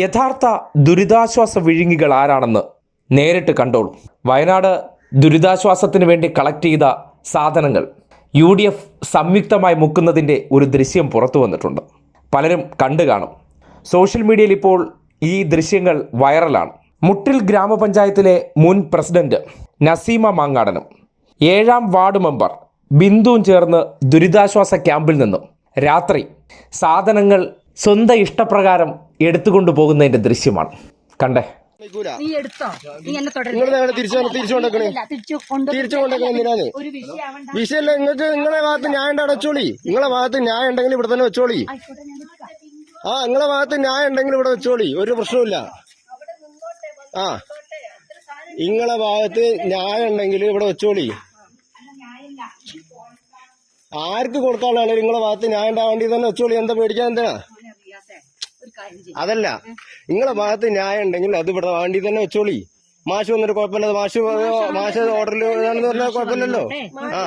യഥാർത്ഥ ദുരിതാശ്വാസ വിഴുങ്ങികൾ ആരാണെന്ന് നേരിട്ട് കണ്ടോളൂ വയനാട് ദുരിതാശ്വാസത്തിന് വേണ്ടി കളക്ട് ചെയ്ത സാധനങ്ങൾ യു ഡി എഫ് സംയുക്തമായി മുക്കുന്നതിന്റെ ഒരു ദൃശ്യം പുറത്തു വന്നിട്ടുണ്ട്. പലരും കണ്ടു കാണും. സോഷ്യൽ മീഡിയയിൽ ഇപ്പോൾ ഈ ദൃശ്യങ്ങൾ വൈറലാണ്. മുട്ടിൽ ഗ്രാമപഞ്ചായത്തിലെ മുൻ പ്രസിഡന്റ് നസീമ മാങ്ങാടനും ഏഴാം വാർഡ് മെമ്പർ ബിന്ദുവും ചേർന്ന് ദുരിതാശ്വാസ ക്യാമ്പിൽ നിന്നും രാത്രി സാധനങ്ങൾ സ്വന്തം ഇഷ്ടപ്രകാരം എടുത്തുകൊണ്ടു പോകുന്നതിന്റെ ദൃശ്യമാണ്. കണ്ടേ? നീ എടുത്തോ? നീ എന്നെ. വിഷയല്ല നിങ്ങൾക്ക് നിങ്ങളെ ഭാഗത്ത് ന്യായം അടച്ചോളി. നിങ്ങളെ ഭാഗത്ത് ന്യായം ഉണ്ടെങ്കിൽ ഇവിടെ തന്നെ വെച്ചോളി. ആ നിങ്ങളെ ഭാഗത്ത് ന്യായം ഉണ്ടെങ്കിൽ ഇവിടെ വെച്ചോളി. ഒരു പ്രശ്നമില്ല ആ നിങ്ങളെ ഭാഗത്ത് ന്യായം ഉണ്ടെങ്കിൽ ഇവിടെ വെച്ചോളി. ആർക്ക് കൊടുക്കാനുള്ള നിങ്ങളെ ഭാഗത്ത് ന്യായം ഉണ്ടാവേണ്ടി വേണ്ടി തന്നെ വെച്ചോളി. എന്താ പേടിക്കാൻ എന്തിനാ മോനെ റിയാസേ, ഒരു കാര്യം ചെയ്യ്. അതല്ല. നിങ്ങളെ ഭാഗത്ത് ന്യായം ഉണ്ടെങ്കിൽ അത് ഇവിടെ വേണ്ടി തന്നെ വെച്ചോളി. മാഷ് വന്നിട്ട് കുഴപ്പമില്ല. മാഷ് മാഷ് ഓർഡറിൽ പറഞ്ഞാൽ കുഴപ്പമില്ലല്ലോ. ആ.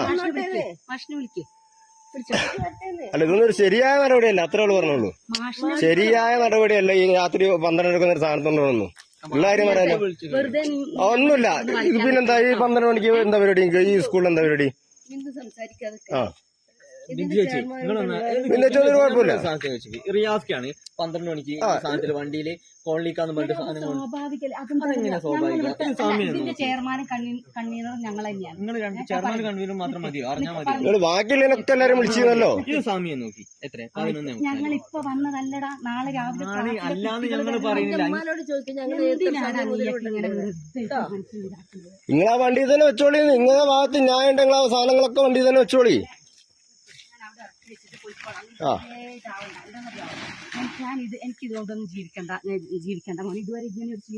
അല്ല ഇതൊന്നും ഒരു ശരിയായ നടപടിയല്ല അത്രേ ഉള്ളൂ പറഞ്ഞോളൂ. ശരിയായ നടപടിയല്ല ഈ രാത്രി പന്ത്രണ്ട് എടുക്കുന്ന ഒരു സാധനത്തോണ്ടൊന്നും ഉള്ള കാര്യം പറയാനോ ഒന്നുമില്ല. ഇത് പിന്നെന്താ ഈ പന്ത്രണ്ട് മണിക്ക് എന്താ പരിപാടി? ഈ സ്കൂളിൽ എന്താ പരിപാടി? ആ. റിയാസ്ക്കാണ് പന്ത്രണ്ട് മണിക്ക് സാധനത്തിൽ വണ്ടിയിൽ കോളിക്കാന്ന് പറഞ്ഞിട്ട് സാധനം ചെയർമാനും കൺവീനറും ഞങ്ങൾ തന്നെയാണ്. നിങ്ങൾ രണ്ട് മാത്രം മതി അറിഞ്ഞാൽ മതി നിങ്ങൾ ബാക്കിയുള്ളതിനൊക്കെ എല്ലാരും വിളിച്ചിരുന്നല്ലോ ഈ സാമിയെ നോക്കി. എത്ര പതിനൊന്ന് ഞങ്ങൾ ഇപ്പൊ വന്നതല്ലടാ. നാളെ രാവിലെ അല്ലാന്ന് ഞങ്ങൾ പറയുന്നില്ല. നിങ്ങൾ ആ വണ്ടിയിൽ തന്നെ വെച്ചോളി. നിങ്ങളുടെ ഭാഗത്ത് ഞാൻ ഉണ്ടെങ്കിൽ ആ സാധനങ്ങളൊക്കെ വണ്ടി തന്നെ വെച്ചോളി.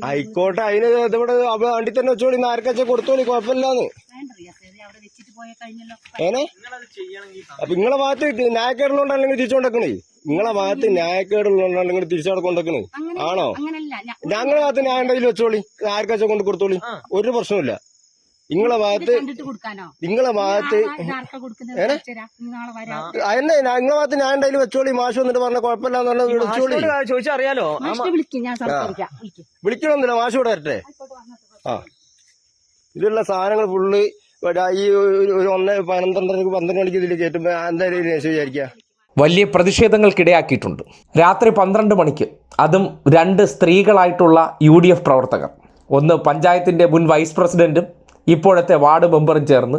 ആയിക്കോട്ടെ. അതിന് ഇവിടെ അവിടെ വണ്ടി തന്നെ വെച്ചോളി. നാർക്കച്ച കൊടുത്തോളി? കുഴപ്പമില്ലാന്ന്. ഏനെ? അപ്പൊ നിങ്ങളെ ഭാഗത്ത് ന്യായക്കേടുള്ളതുകൊണ്ടല്ലെങ്കിൽ തിരിച്ചുകൊണ്ടേക്കണേ നിങ്ങളെ ഭാഗത്ത് ന്യായക്കേടുള്ളതുകൊണ്ടല്ലെങ്കിൽ തിരിച്ചുകൊണ്ടേക്കണേ അങ്ങനെ ആണോ? അങ്ങനല്ല ഞാൻ ഞങ്ങളെ ഭാഗത്ത് ന്യായം വെച്ചോളി. ആർക്കച്ച കൊണ്ട് കൊടുത്തോളി? ഒരു പ്രശ്നമില്ല നിങ്ങളെ ഭാഗത്ത് കണ്ടിട്ട് കൊടുക്കാനോ? നിങ്ങളെ ഭാഗത്ത് അതന്നെ നിങ്ങളെ ഭാഗത്ത് ഞാൻ എന്തായാലും വെച്ചോളി മാഷ് വന്നിട്ട് പറഞ്ഞ കുഴപ്പമില്ല എന്നുള്ളത് വെച്ചോളി ചോദിച്ചറിയാലോ? വിളിക്കണമെന്നില്ല മാഷ് ഇവിടെ വരട്ടെ. ആ. ഇതിലുള്ള സാധനങ്ങൾ ഫുള്ള് ഈ ഒരു- ഒന്ന് പന്ത്രണ്ടരക്ക് പന്ത്രണ്ട് മണിക്ക് ഇതിൽ കയറ്റുമ്പോ എന്തായാലും വിചാരിക്ക. വിചാരിക്കുക വലിയ പ്രതിഷേധങ്ങൾക്കിടയാക്കിയിട്ടുണ്ട് രാത്രി പന്ത്രണ്ട് മണിക്ക് അതും രണ്ട് സ്ത്രീകളായിട്ടുള്ള യു ഡി എഫ് പ്രവർത്തകർ. ഒന്ന് പഞ്ചായത്തിന്റെ മുൻ വൈസ് പ്രസിഡന്റും ഇപ്പോഴത്തെ വാർഡ് മെമ്പറും ചേർന്ന്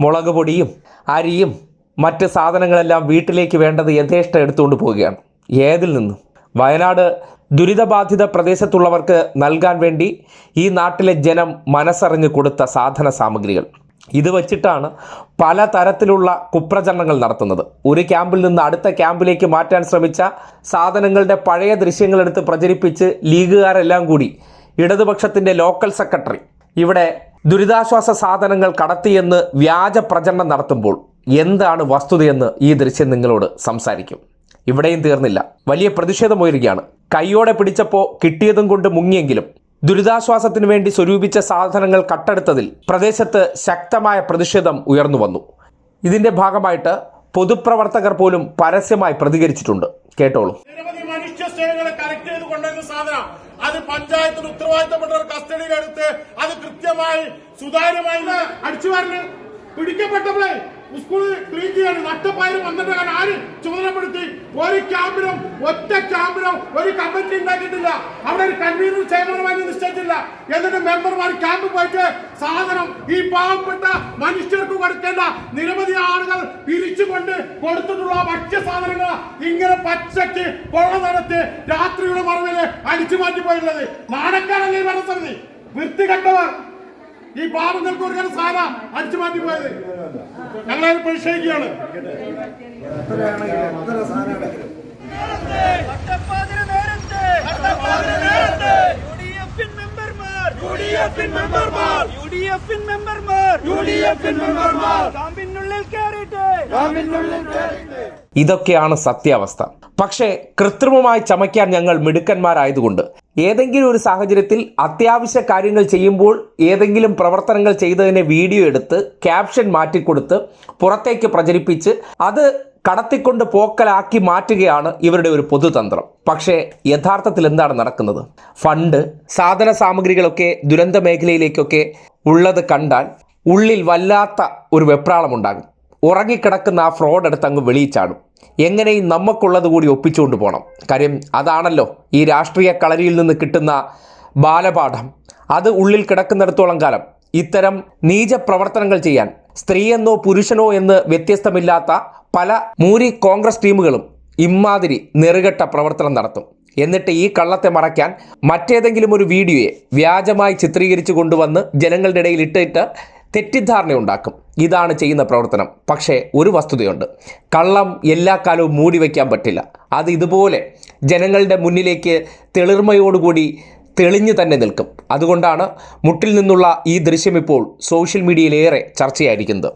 മുളക് പൊടിയും അരിയും മറ്റ് സാധനങ്ങളെല്ലാം വീട്ടിലേക്ക് വേണ്ടത് യഥേഷ്ടം എടുത്തുകൊണ്ട് പോവുകയാണ്. ഏതിൽ നിന്നും? വയനാട് ദുരിതബാധിത പ്രദേശത്തുള്ളവർക്ക് നൽകാൻ വേണ്ടി ഈ നാട്ടിലെ ജനം മനസ്സറിഞ്ഞ് കൊടുത്ത സാധന സാമഗ്രികൾ. ഇത് വച്ചിട്ടാണ് പല തരത്തിലുള്ള കുപ്രചരണങ്ങൾ നടത്തുന്നത്. ഒരു ക്യാമ്പിൽ നിന്ന് അടുത്ത ക്യാമ്പിലേക്ക് മാറ്റാൻ ശ്രമിച്ച സാധനങ്ങളുടെ പഴയ ദൃശ്യങ്ങളെടുത്ത് പ്രചരിപ്പിച്ച് ലീഗുകാരെല്ലാം കൂടി ഇടതുപക്ഷത്തിന്റെ ലോക്കൽ സെക്രട്ടറി ഇവിടെ ദുരിതാശ്വാസ സാധനങ്ങൾ കടത്തിയെന്ന് വ്യാജ പ്രചരണം നടത്തുമ്പോൾ എന്താണ് വസ്തുതയെന്ന് ഈ ദൃശ്യം നിങ്ങളോട് സംസാരിക്കും. ഇവിടെയും തീർന്നില്ല. വലിയ പ്രതിഷേധമുയരുകയാണ്. കൈയോടെ പിടിച്ചപ്പോൾ കിട്ടിയതും കൊണ്ട് മുങ്ങിയെങ്കിലും ദുരിതാശ്വാസത്തിന് വേണ്ടി സ്വരൂപിച്ച സാധനങ്ങൾ കട്ടെടുത്തതിൽ പ്രദേശത്ത് ശക്തമായ പ്രതിഷേധം ഉയർന്നു വന്നു. ഇതിന്റെ ഭാഗമായിട്ട് പൊതുപ്രവർത്തകർ പോലും പരസ്യമായി പ്രതികരിച്ചിട്ടുണ്ട്. കേട്ടോളൂ. മനുഷ്യ സേവകളെ ചെയ്ത് കൊണ്ടുവരുന്ന സാധനം അത് പഞ്ചായത്തിന് ഉത്തരവാദിത്തപ്പെട്ടവർ കസ്റ്റഡിയിൽ എടുത്ത് അത് കൃത്യമായി സുതാര്യമായി അടിച്ചു അടിച്ചുവാരന് പിടിക്കപ്പെട്ടപ്പോഴേ സ്കൂൾ ക്ലീൻ ചെയ്യാൻ നട്ടപ്പായൽ വന്നിട്ട് കാരണം ആര് ചുമതലപ്പെടുത്തി? ഒരു ക്യാമ്പിനും ഒറ്റ ക്യാമ്പിനും ഒരു കമ്മിറ്റി ഉണ്ടാക്കിയിട്ടില്ല. അവിടെ ഒരു കൺവീനർ ചെയർമാനുമായി നിശ്ചയിച്ചില്ല. എന്നിട്ട് മെമ്പർമാർ ക്യാമ്പ് പോയിട്ട് സാധനം ഈ പാവപ്പെട്ട നിരവധി ആളുകൾ പിരിച്ചുകൊണ്ട് കൊടുത്തിട്ടുള്ള ഭക്ഷ്യ സാധനങ്ങൾ ഇങ്ങനെ പച്ചയ്ക്ക് കൊള്ള നടത്തി രാത്രിയുടെ മറവിൽ അടിച്ചു മാറ്റി പോയിട്ടുള്ളത്. നാണക്കാരല്ലേ ഭരണസമിതി? വൃത്തികെട്ടവർ. ഈ പാവങ്ങൾക്ക് കൊടുക്കുന്ന സാധനം അടിച്ചു മാറ്റി പോയത്. ഞങ്ങളത് പ്രതിഷേധിക്കുകയാണ്. ഇതൊക്കെയാണ് സത്യാവസ്ഥ. പക്ഷേ കൃത്രിമമായി ചമയ്ക്കാൻ ഞങ്ങൾ മിടുക്കന്മാരായതുകൊണ്ട് ഏതെങ്കിലും ഒരു സാഹചര്യത്തിൽ അത്യാവശ്യ കാര്യങ്ങൾ ചെയ്യുമ്പോൾ ഏതെങ്കിലും പ്രവർത്തനങ്ങൾ ചെയ്തതിനെ വീഡിയോ എടുത്ത് ക്യാപ്ഷൻ മാറ്റിക്കൊടുത്ത് പുറത്തേക്ക് പ്രചരിപ്പിച്ച് അത് കടത്തിക്കൊണ്ട് പോക്കലാക്കി മാറ്റുകയാണ് ഇവരുടെ ഒരു പൊതുതന്ത്രം. പക്ഷേ യഥാർത്ഥത്തിൽ എന്താണ് നടക്കുന്നത്? ഫണ്ട് സാധന സാമഗ്രികളൊക്കെ ദുരന്ത മേഖലയിലേക്കൊക്കെ ഉള്ളത് കണ്ടാൽ ഉള്ളിൽ വല്ലാത്ത ഒരു വെപ്രാളമുണ്ടാകും. ഉറങ്ങിക്കിടക്കുന്ന ആ ഫ്രോഡ് എടുത്ത് അങ്ങ് വെളിയിച്ചാടും. എങ്ങനെയും നമുക്കുള്ളത് കൂടി ഒപ്പിച്ചുകൊണ്ട് പോകണം കാര്യം അതാണല്ലോ ഈ രാഷ്ട്രീയ കളരിയിൽ നിന്ന് കിട്ടുന്ന ബാലപാഠം. അത് ഉള്ളിൽ കിടക്കുന്നിടത്തോളം കാലം. ഇത്തരം നീച പ്രവർത്തനങ്ങൾ ചെയ്യാൻ സ്ത്രീയെന്നോ പുരുഷനോ എന്ന് വ്യത്യസ്തമില്ലാത്ത പല മൂരി കോൺഗ്രസ് ടീമുകളും ഇമ്മാതിരി നെറുകെട്ട പ്രവർത്തനം നടത്തും. എന്നിട്ട് ഈ കള്ളത്തെ മറയ്ക്കാൻ മറ്റേതെങ്കിലും ഒരു വീഡിയോയെ വ്യാജമായി ചിത്രീകരിച്ചു കൊണ്ടുവന്ന് ജനങ്ങളുടെ ഇടയിൽ ഇട്ടിട്ട് തെറ്റിദ്ധാരണ ഉണ്ടാക്കും. ഇതാണ് ചെയ്യുന്ന പ്രവർത്തനം. പക്ഷേ ഒരു വസ്തുതയുണ്ട്. കള്ളം എല്ലാ കാലവും മൂടി വയ്ക്കാൻ പറ്റില്ല. അത് ഇതുപോലെ ജനങ്ങളുടെ മുന്നിലേക്ക് തെളിർമയോടുകൂടി തെളിഞ്ഞു തന്നെ നിൽക്കും. അതുകൊണ്ടാണ് മുട്ടിൽ നിന്നുള്ള ഈ ദൃശ്യം ഇപ്പോൾ സോഷ്യൽ മീഡിയയിലേറെ ചർച്ചയായിരിക്കുന്നത്.